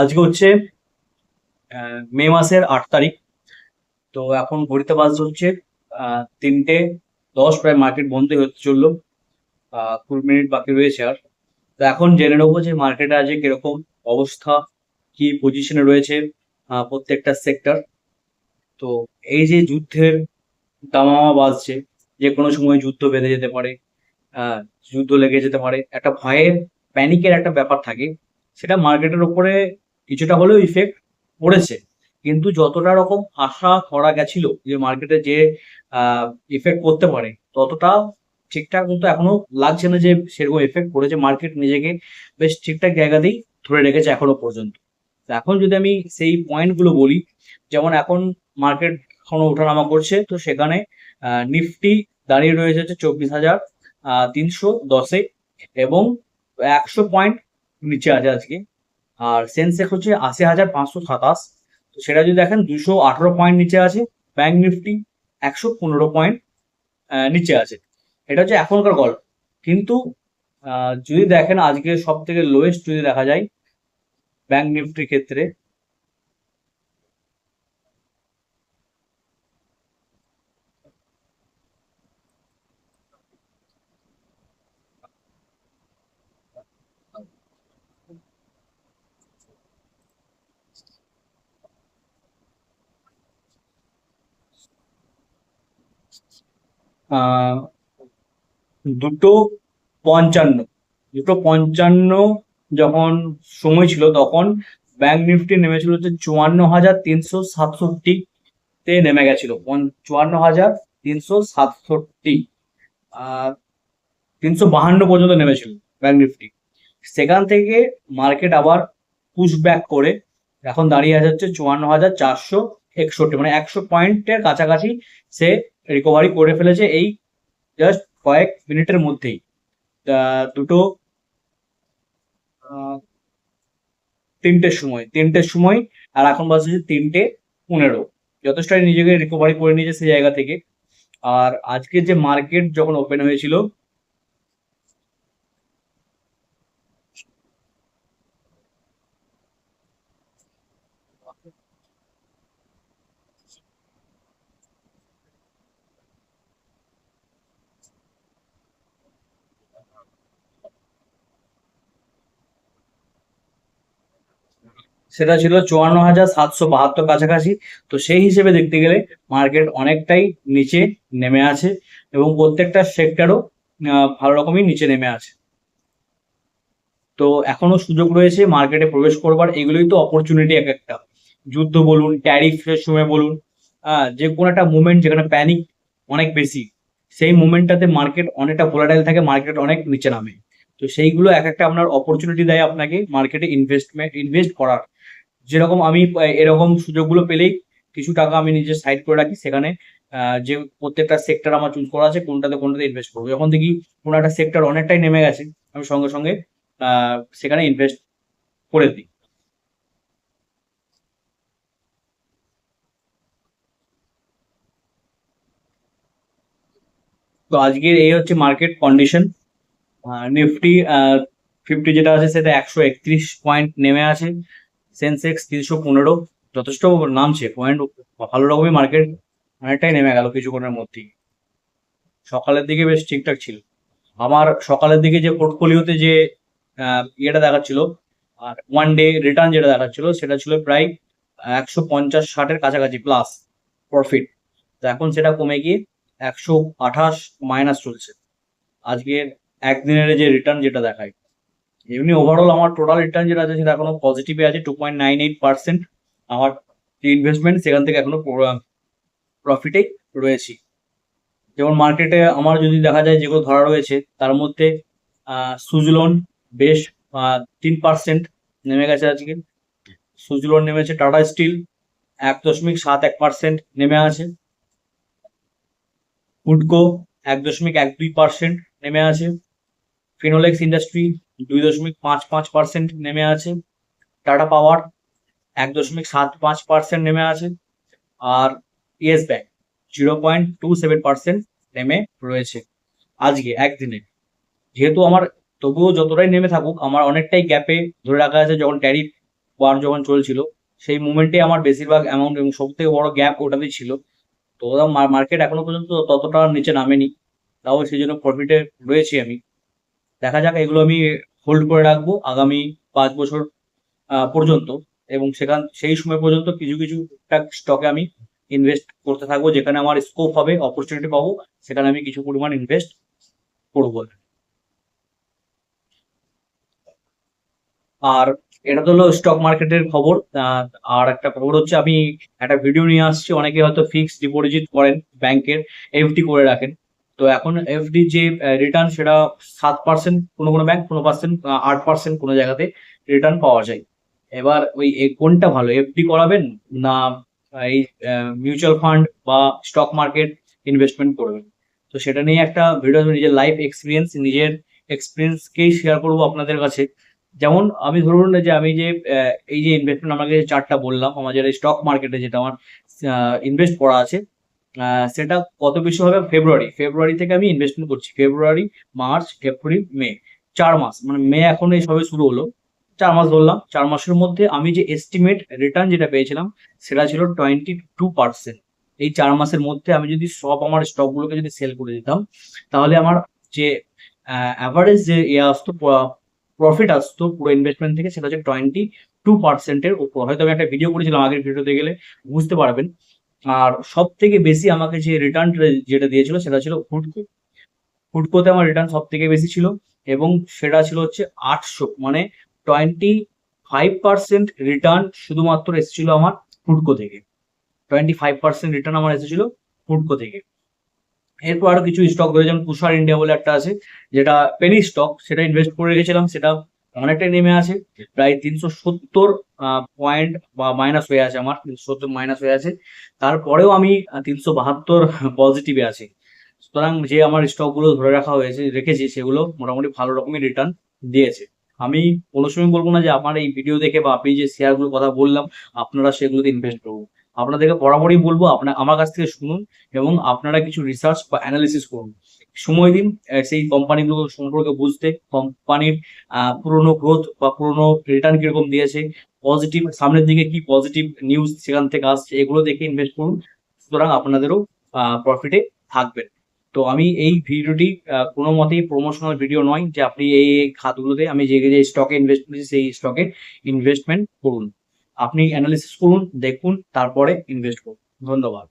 আজকে হচ্ছে মে মাসের আট তারিখ। তো এখন ঘড়িতে বাজ হচ্ছে তিনটে দশ, প্রায় মার্কেট বন্ধই হতে চলল। কুড়ি মিনিট বাকি রয়েছে আর। তো এখন জেনে নেব যে মার্কেটে আজকে কীরকম অবস্থা, কি পজিশনে রয়েছে প্রত্যেকটা সেক্টর তো এই যে যুদ্ধের দামামা বাজছে, যে কোনো সময় যুদ্ধ বেঁধে যেতে পারে যুদ্ধ লেগে যেতে পারে, একটা ভয়ের প্যানিকের একটা ব্যাপার থাকে। সেটা মার্কেটের উপরে কিছুটা হলেও ইফেক্ট পড়েছে। কিন্তু যতটা রকম আশা করা গেছিল যে মার্কেটে যে ইফেক্ট করতে পারে, ততটা ঠিকঠাক কিন্তু এখনও লাগছে না যে সেরকম এফেক্ট পড়েছে। মার্কেট নিজেকে বেশ ঠিকঠাক জায়গাতেই ধরে রেখেছে এখনও পর্যন্ত। এখন যদি আমি সেই পয়েন্টগুলো বলি, যেমন এখন মার্কেট এখনও ওঠানামা করছে, তো সেখানে নিফটি দাঁড়িয়ে রয়েছে চব্বিশ হাজার তিনশো দশে এবং একশো পয়েন্ট নিচে আছে আজকে। আর সেন্সেক্স হচ্ছে আশি হাজার পাঁচশো সাতাশ। তো সেটা যদি দেখেন দুশো আঠারো পয়েন্ট নিচে আছে ব্যাংক নিফটি একশো পনেরো পয়েন্ট নিচে আছে। এটা হচ্ছে এখনকার গল্প। কিন্তু যদি দেখেন আজকে সব থেকে লোয়েস্ট যদি দেখা যায় ব্যাংক নিফটির ক্ষেত্রে দুটো পঞ্চান্ন। দুটো পঞ্চান্ন যখন সময় ছিল তখন ব্যাংক নিফটি নেমেছিল হচ্ছে চুয়ান্ন হাজার তিনশো সাতষট্টি তে নেমে গেছিল। চুয়ান্ন হাজার তিনশো সাতষট্টি তিনশো বাহান্ন পর্যন্ত নেমেছিল ব্যাংক নিফটি সেখান থেকে মার্কেট আবার পুশ ব্যাক করে, এখন দাঁড়িয়ে আছে হচ্ছে চুয়ান্ন হাজার চারশো একষট্টি মানে একশো পয়েন্টের কাছাকাছি সে রিকভারি করে ফেলেছে এই জাস্ট কয়েক মিনিটের মধ্যেই। দুটো তিনটের সময় তিনটের সময়, আর এখন বাজছে তিনটে পনেরো। যথেষ্টই নিজেকে রিকভারি করে নিয়েছে সেই জায়গা থেকে। আর আজকে যে মার্কেট যখন ওপেন হয়েছিল সেটা ছিল চুয়ান্ন হাজার সাতশো বাহাত্তর কাছাকাছি। তো সেই হিসেবে দেখতে গেলে মার্কেট অনেকটাই নিচে নেমে আছে এবং প্রত্যেকটা সেক্টরও ভালো রকমই নিচে নেমে আছে। তো এখনও সুযোগ রয়েছে মার্কেটে প্রবেশ করবার, এগুলোই তো অপরচুনিটি এক একটা। যুদ্ধ বলুন ট্যারিফের সময় বলুন যে কোনো একটা মুভমেন্ট যেখানে প্যানিক অনেক বেশি, সেই মুভমেন্টটাতে মার্কেট অনেকটা ভোলাটাইল থাকে মার্কেট অনেক নিচে নামে। তো সেইগুলো এক একটা আপনার অপরচুনিটি দেয় আপনাকে মার্কেটে ইনভেস্টমেন্ট ইনভেস্ট করার। যেরকম আমি এরকম সুযোগগুলো পেলেই কিছু টাকা আমি নিজে সাইড করে রাখি সেখানে যে প্রত্যেকটা সেক্টর আমার চুজ করা আছে, কোনটাতে কোনটাতে ইনভেস্ট করব। যখন দেখি কোনো একটা সেক্টর অনেকটাই নেমে গেছে, আমি সঙ্গে সঙ্গে সেখানে ইনভেস্ট করে দিই। তো আজকের এই হচ্ছে মার্কেট কন্ডিশন নিফটি ফিফটি যেটা আছে সেটা একশো একত্রিশ পয়েন্ট নেমে আছে। সেন্সেক্স তিনশো পনেরো, যথেষ্ট নামছে পয়েন্ট ভালো রকমই মার্কেট অনেকটাই নেমে গেল কিছুক্ষণের মধ্যেই। সকালের দিকে বেশ ঠিকঠাক ছিল। আমার সকালের দিকে যে পোর্টফোলিওতে যে ইয়েটা দেখাচ্ছিল, আর ওয়ান ডে রিটার্ন যেটা দেখাচ্ছিল, সেটা ছিল প্রায় একশো পঞ্চাশ ষাটের কাছাকাছি প্লাস প্রফিট তো এখন সেটা কমে গিয়ে একশো আঠাশ মাইনাস চলছে। আজকের একদিনের যে রিটার্ন যেটা দেখায়। এমনি ওভারঅল আমার টোটাল রিটার্ন যেটা আছে সেটা এখনও পজিটিভে আছে two point nine eight percent আমার যে ইনভেস্টমেন্ট সেখান থেকে এখনও প্রফিটে রয়েছি। যেমন মার্কেটে আমার যদি দেখা যায় যেগুলো ধরা রয়েছে, তার মধ্যে সুজলন বেশ তিন পার্সেন্ট নেমে গেছে আজকে। সুজলন নেমেছে টাটা স্টিল এক দশমিক সাত এক পার্সেন্ট নেমে আছে। ফুডকো এক দশমিক এক দুই পার্সেন্ট নেমে আছে। ফিনোলেক্স ইন্ডাস্ট্রি দুই দশমিক পাঁচ পাঁচ পার্সেন্ট নেমে আছে। টাটা পাওয়ার এক দশমিক সাত পাঁচ পার্সেন্ট নেমে আছে। আর Yes bank zero point two seven percent নেমে রয়েছে। আজকে একদিনে। যেহেতু আমার তবুও যতটাই নেমে থাকুক, আমার অনেকটাই গ্যাপে ধরে রাখা আছে যখন ট্যারিফ বার যখন চলছিল, সেই মুমেন্টে আমার বেশিরভাগ অ্যামাউন্ট এবং সব থেকে বড় গ্যাপ ওটাতেই ছিল। তো মার্কেট এখনও পর্যন্ত ততটা নিচে নামেনি। তাও সেই জন্য প্রফিটে রয়েছি আমি। দেখা যাক এগুলো আমি হোল্ড করে রাখব আগামী পাঁচ বছর পর্যন্ত। এবং সেখান, সেই সময় পর্যন্ত কিছু কিছু স্টকে আমি ইনভেস্ট করতে থাকব, যেখানে আমার স্কোপ হবে অপরচুনিটি পাবো, সেখানে আমি কিছু পরিমাণ ইনভেস্ট করব। আর এটা তো হলো স্টক মার্কেটের খবর আর একটা খবর হচ্ছে আমি একটা ভিডিও নিয়ে আসছি, অনেকে হয়তো ফিক্সড ডিপোজিট করেন ব্যাংকের এফডি করে রাখেন। তো এখন এফডি যে রিটার্ন সেটা সাত পার্সেন্ট কোনো কোনো ব্যাংক কোনো পার্সেন্ট আট পার্সেন্ট কোনো জায়গাতে রিটার্ন পাওয়া যায়। এবার ওই কোনটা ভালো? এফডি করাবেন না এই মিউচুয়াল ফান্ড বা স্টক মার্কেট ইনভেস্টমেন্ট করবেন? তো সেটা নিয়ে একটা ভিডিও নিজের লাইফ এক্সপিরিয়েন্স নিজের এক্সপিরিয়েন্সকেই শেয়ার করব আপনাদের কাছে। যেমন আমি ধরুন যে আমি যে এই যে ইনভেস্টমেন্ট আমাকে চারটা বললাম আমাদের এই স্টক মার্কেটে যেটা আমার ইনভেস্ট করা আছে সেটা কত বেশি হবে? ফেব্রুয়ারি ফেব্রুয়ারি থেকে আমি ইনভেস্টমেন্ট করছি। ফেব্রুয়ারি মার্চ এপ্রিল মে চার মাস। মানে মে এখন এই সবে শুরু হলো। চার মাস ধরলাম। চার মাসের মধ্যে আমি যে এস্টিমেট রিটার্ন যেটা পেয়েছিলাম, সেটা ছিল টোয়েন্টি টু পার্সেন্ট এই চার মাসের মধ্যে আমি যদি সব আমার স্টকগুলোকে যদি সেল করে দিতাম, তাহলে আমার যে অ্যাভারেজ যে ইয়ে আসতো প্রফিট আসতো পুরো ইনভেস্টমেন্ট থেকে, সেটা হচ্ছে টোয়েন্টি টু পার্সেন্টের উপর। হয়তো আমি একটা ভিডিও করেছিলাম আগের ভিডিওতে গেলে, বুঝতে পারবেন। আর সব থেকে বেশি আমাকে যে রিটার্ন যেটা দিয়েছিল সেটা ছিল হুডকো হুডকোতে আমার রিটার্ন সব থেকে বেশি ছিল এবং সেটা ছিল হচ্ছে আটশো মানে টোয়েন্টি ফাইভ পার্সেন্ট রিটার্ন শুধুমাত্র এসেছিল আমার হুডকো থেকে। টোয়েন্টি ফাইভ পার্সেন্ট রিটার্ন আমার এসেছিল হুডকো থেকে। এরপর আরও কিছু স্টক রয়েছে, যেমন তুষার ইন্ডিয়া বলে একটা আছে, যেটা পেনি স্টক সেটা ইনভেস্ট করে রেখেছিলাম, সেটা অনেকটাই নেমে আছে, প্রায় তিনশো সত্তর পয়েন্ট বা মাইনাস হয়ে আছে আমার, তিনশো সত্তর মাইনাস হয়ে আছে। তারপরেও আমি তিনশো বাহাত্তর পজিটিভে আছি। সুতরাং যে আমার স্টকগুলো ধরে রাখা হয়েছে, রেখেছি, সেগুলো মোটামুটি ভালো রকমের রিটার্ন দিয়েছে। আমি কোনো সময় বলব না যে আমার এই ভিডিও দেখে বা আপনি যে শেয়ারগুলোর কথা বললাম, আপনারা সেগুলোতে ইনভেস্ট করুন। আপনাদেরকে বরাবরই বলব আপনার আমার কাছ থেকে শুনুন এবং আপনারা কিছু রিসার্চ বা অ্যানালিসিস করুন। সময় দিন সেই কোম্পানিগুলো সম্পর্কে বুঝতে, কোম্পানির পুরনো গ্রোথ বা পুরনো রিটার্ন কীরকম দিয়েছে পজিটিভ সামনের দিকে কি পজিটিভ নিউজ সেখান থেকে আসছে, এগুলো দেখে ইনভেস্ট করুন, সুতরাং আপনাদেরও প্রফিটে থাকবেন। তো আমি এই ভিডিওটি কোনো মতেই প্রমোশনাল ভিডিও নয় যে আপনি এই খাতগুলোতে, আমি যে যে স্টকে ইনভেস্ট করেছি, সেই স্টকে ইনভেস্টমেন্ট করুন। আপনি অ্যানালিসিস করুন, দেখুন, তারপরে ইনভেস্ট করুন। ধন্যবাদ।